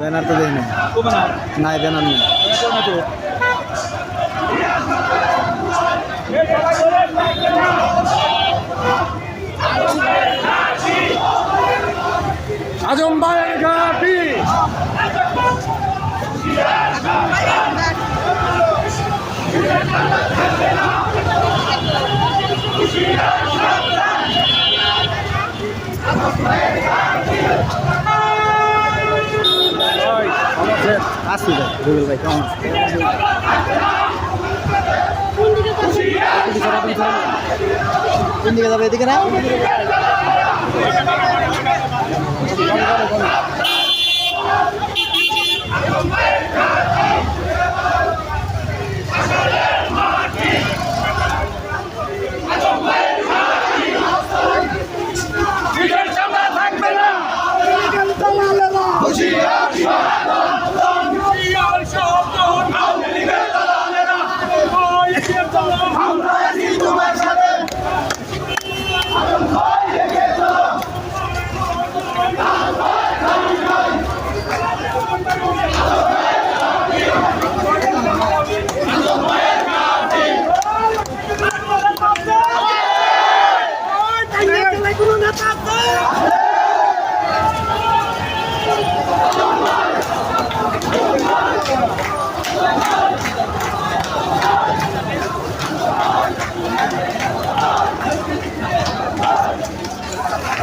Banner তো না নাই। ব্যানার নেই। আজম ভাইয়ের আসি ভাই রুবেল ভাই কেমন? কোন দিকে যাবে এদিকে না?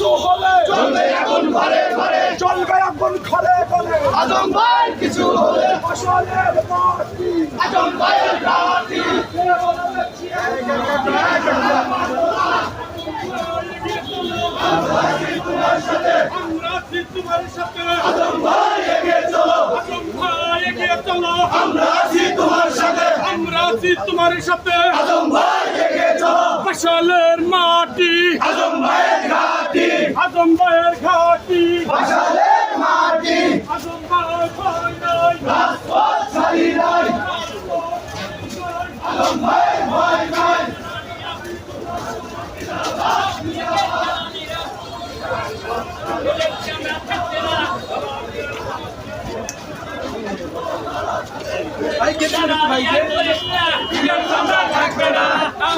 কিছু হলে চলবে এখন ঘরে ঘরে। চলবে এখন ঘরে ঘরে। আজম ভাই কিছু হলে। ফসলের মাটি। আজম ভাইয়ের রাতি। আজম ভাই এগিয়ে চলো। আমরা আছি তোমার সাথে। আমরা আছি তোমার সাথে। আজম ভাই ফসলের মাটি। আজম্বারের ঘাটি। আজম ভাইয়ের ঘাটি। ফসলের মাটি। আজম ভাই ভয় নাই। রাজপথ ছাড়ি নাই। আজম্বারের ভয় নাই।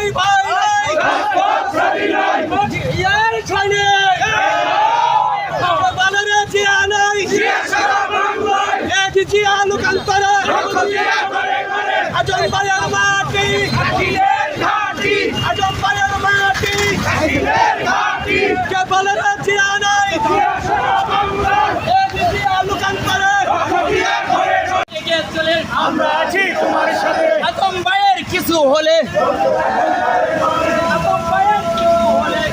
নাই ভাই ইয়ার ছাইনে। বানারে জিয়া নাই। এক জিয়া লোকান্তরে। আজম ভাইয়ের মাটি। আজম ভাইয়ের মাটি। কে বলে জিয়া নাই? এক জিয়া আমরা আছি তোমার কিছু হলে আজম ভাইয়ের কিছু হলে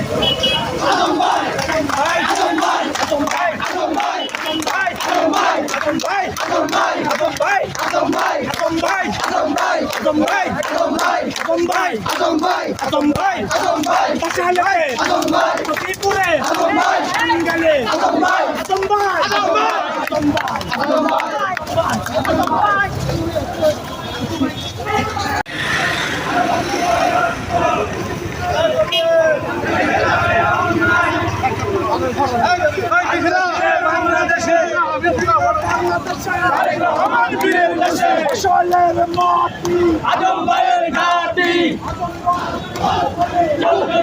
আজম ভাই আজম ভাই রহমান বীরের দেশে ফসলের মাটি আজম ভাইয়ের ঘাটি। জ্বলবে